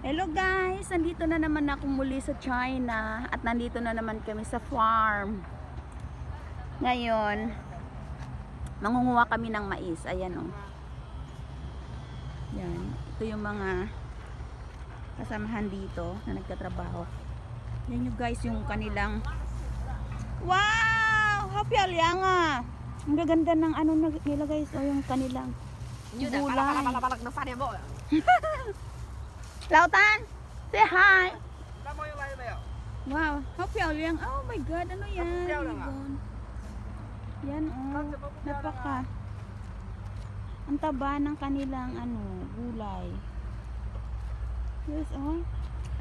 Hello guys! Nandito na naman ako muli sa China at nandito na naman kami sa farm. Ngayon, mangunguha kami ng mais. Ayan o. Oh. Yan. Ito yung mga kasamahan dito na nagtatrabaho. Yan yung guys yung kanilang Wow! Happy Alianga! Ang gaganda ng ano nila guys o yung kanilang gulay. Yun na, palak palak palak na sana mo. Lautan, say hi. Tama yung layo ba Wow, hapyaw lang. Oh my God, ano yan? Hapyaw lang ah. Yan oh, napaka. Ang taba ng kanilang ano, gulay. Yes oh.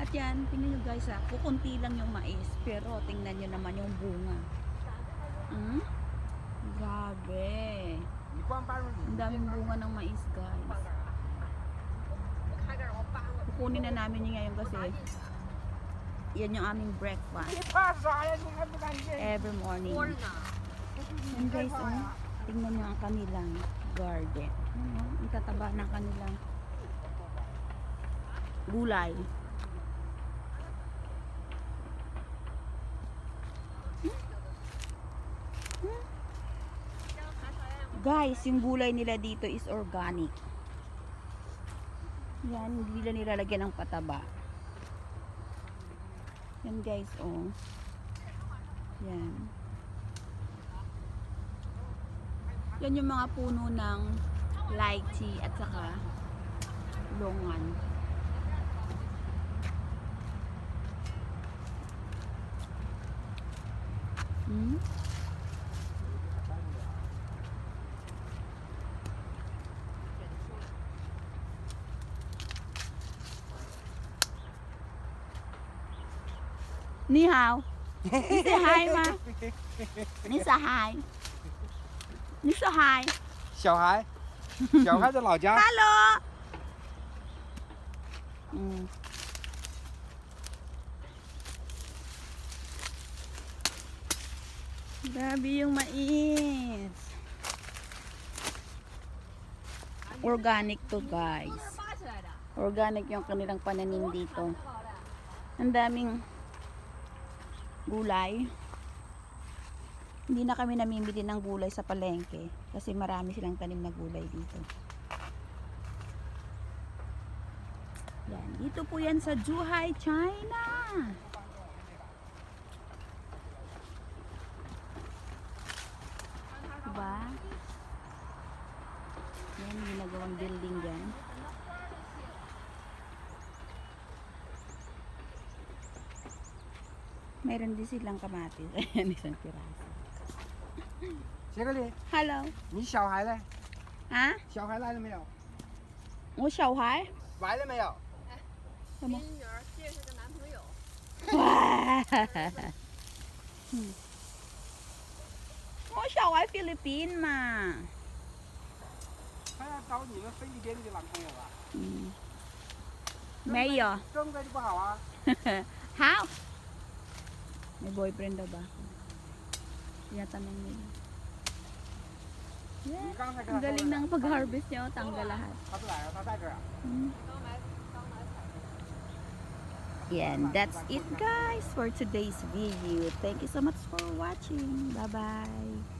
At yan, tingnan nyo guys ah, kukunti lang yung mais. Pero tingnan nyo naman yung bunga. Hmm? Grabe. Ang daming bunga ng mais guys kukunin na namin yun ngayon kasi yan yung aming breakfast. Every morning. And guys oh, tingnan nyo ang kanilang garden. Ano, ang tataba ng kanilang gulay. Hmm? Hmm? Guys yung gulay nila dito is organic. Yan, hindi nila nilalagyan ng pataba. Yan guys, oh. Yan. Yan yung mga puno ng lychee at saka longan. Hmm? Ni hao. Ni say hi ma. Ni say hi. Ni say hi. 小孩，小孩的老家。 Hello! Mm. Grabe yung mais. Organic to guys. 扒起来的。 Organic yung kanilang pananim dito. Ang daming gulay. Hindi na kami namimili ng gulay sa palengke kasi marami silang tanim na gulay dito. Yan, dito po yan sa Zhuhai, China. Diba? Yan, ginagawang building dyan. Meron din silang kamatis. Ayan, isang piraso. 杰克林， Hello. 你小孩呢？ Ha? 小孩来了没有？ O, Shanghai? 来了没有？什么？女儿介绍个男朋友。嗯。我小孩菲律宾嘛。他要找你们菲律宾的男朋友啊？嗯。没有。中国就不好啊。 How? May boyfriend daw ba? Tinatanong nila. Yes. Ang galing ng pag-harvest niya. Oh. Tanggal lahat. Hmm. Yan, that's it guys for today's video. Thank you so much for watching. Bye-bye.